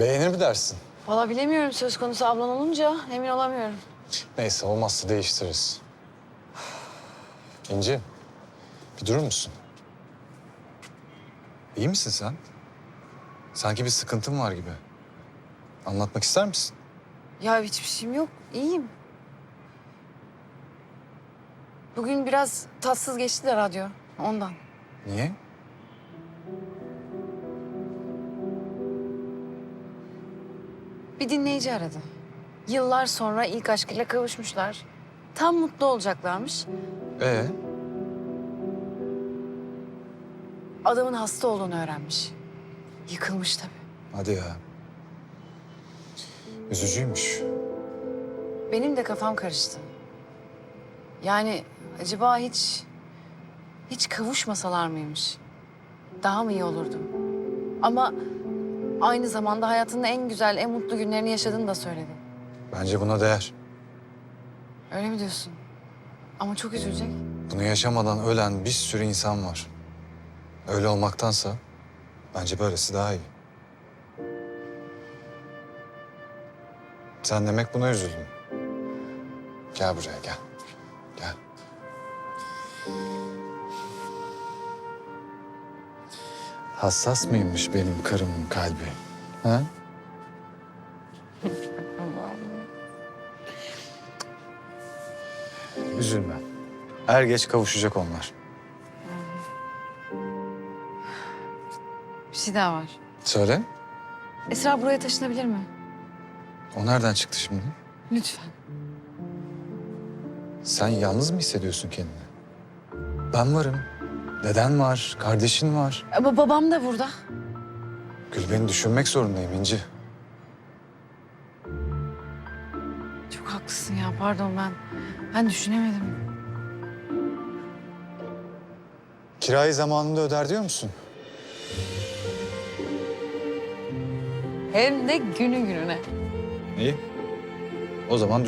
Beğenir mi dersin? Valla bilemiyorum söz konusu ablan olunca emin olamıyorum. Neyse olmazsa değiştiririz. İnci, bir durur musun? İyi misin sen? Sanki bir sıkıntın var gibi. Anlatmak ister misin? Ya hiçbir şeyim yok. iyiyim. Bugün biraz tatsız geçti de radyo. Ondan. Niye? Bir dinleyici aradı. Yıllar sonra ilk aşkıyla kavuşmuşlar. Tam mutlu olacaklarmış. Ee, Adamın hasta olduğunu öğrenmiş. Yıkılmış tabii. hadi ya. Üzücüymüş. Benim de kafam karıştı. Yani acaba hiç hiç kavuşmasalar mıymış? Daha mı iyi olurdu? Ama aynı zamanda hayatının en güzel, en mutlu günlerini yaşadığını da söyledi. Bence buna değer. Öyle mi diyorsun? Ama çok üzülecek. Bunu yaşamadan ölen bir sürü insan var. Öyle olmaktansa bence böylesi daha iyi. Sen demek buna üzüldün. Gel buraya gel. Gel. Hassas mıymış benim karımın kalbi? Ha? Üzülme. Er geç kavuşacak onlar. Bir şey daha var. Söyle. Esra buraya taşınabilir mi? O nereden çıktı şimdi? Lütfen. Sen yalnız mı hissediyorsun kendini? Ben varım. Deden var, kardeşin var. Ama babam da burada. Gül beni düşünmek zorundayım İnci. Çok haklısın ya. Pardon ben. Ben düşünemedim. Kirayı zamanında öder diyor musun? Hem de günü gününe. İyi. O zaman